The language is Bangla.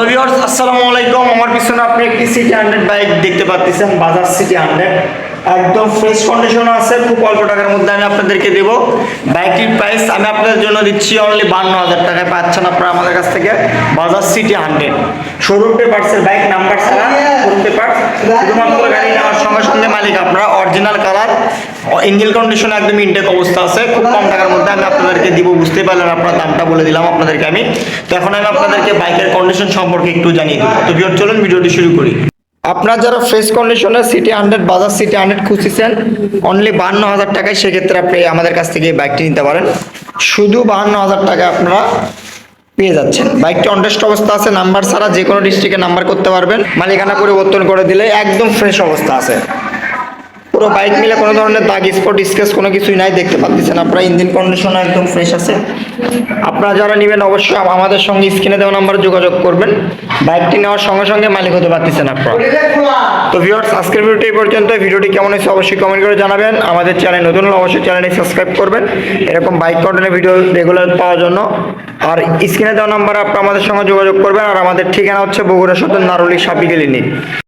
হ্যালো ভিউয়ার্স আসসালামু আলাইকুম। আমার পিছনে আপনি একটি সিটি হান্ড্রেড বাইক দেখতে পাচ্ছেন বাজাজ সিটি হান্ড্রেড একদম ফ্রেশ কন্ডিশন আছে খুব অল্প টাকার মধ্যে আমি আপনাদেরকে দেব। বাইকটির প্রাইস আমি আপনাদের জন্য দিচ্ছি অনলি বান্ন হাজার টাকায়। পাচ্ছেন আপনারা আমাদের কাছ থেকে বাজাজ সিটি হান্ড্রেড শোরুম পেপার্সের বাইক নাম্বার ছাড়া শোরুম পেপার শুধুমাত্র গাড়ি নেওয়ার সঙ্গে সঙ্গে মালিক আপনারা অরিজিনাল কালার ইঞ্জিন কন্ডিশন একদম ইনটেক অবস্থা আছে, খুব কম টাকার মধ্যে আমি আপনাদেরকে দিব বুঝতে পারলেন আপনার দামটা বলে দিলাম আপনাদেরকে আমি। তো এখন আমি আপনাদেরকে বাইকের কন্ডিশন সম্পর্কে একটু জানিয়ে দেবো। তো ভিডিও চলুন ভিডিওটি শুরু করি। আপনার যারা ফ্রেশ কন্ডিশনের সিটি হান্ড্রেড বাজার সিটি হান্ড্রেড খুঁজতেছেন অনলি বাহান্ন হাজার টাকায় সেক্ষেত্রে আপনি আমাদের কাছ থেকে বাইকটি নিতে পারেন। শুধু বাহান্ন হাজার টাকা আপনারা পেয়ে যাচ্ছেন। বাইকটি অনটেস্ট অবস্থা আছে নাম্বার ছাড়া যে কোনো ডিস্ট্রিক্টে নাম্বার করতে পারবেন। মালিকানা পরিবর্তন করে দিলে একদম ফ্রেশ অবস্থা আছে। পুরো বাইক মিলে কোনো ধরনের দাগ, স্পট স্কেচ কোনো কিছুই নাই, দেখতে পাচ্ছেন আপনারা ইঞ্জিন কন্ডিশন একদম ফ্রেশ আছে। আপনারা যারা নেবেন অবশ্যই আম- আমাদের সঙ্গে স্ক্রিনে দেওয়া নাম্বারে যোগাযোগ করবেন। বাইকটি নেওয়ার সঙ্গে সঙ্গে মালিক হতে পারতেছেন আপনারা। তো ভিউয়ার্স আজকের ভিডিওটি এই পর্যন্ত ভিডিওটি কেমন হয়েছে অবশ্যই কমেন্ট করে জানাবেন। আমাদের চ্যানেল নতুন হলে অবশ্যই চ্যানেলটি সাবস্ক্রাইব করবেন। এরকম বাইক কন্টেন্টের ভিডিও রেগুলার পাওয়ার জন্য। আর স্ক্রিনে দেওয়া নাম্বারে আপনারা আমাদের সঙ্গে যোগাযোগ করবেন। আর আমাদের ঠিকানা হচ্ছে বগুড়া সদর নারুলি সাপি ক্লিনিক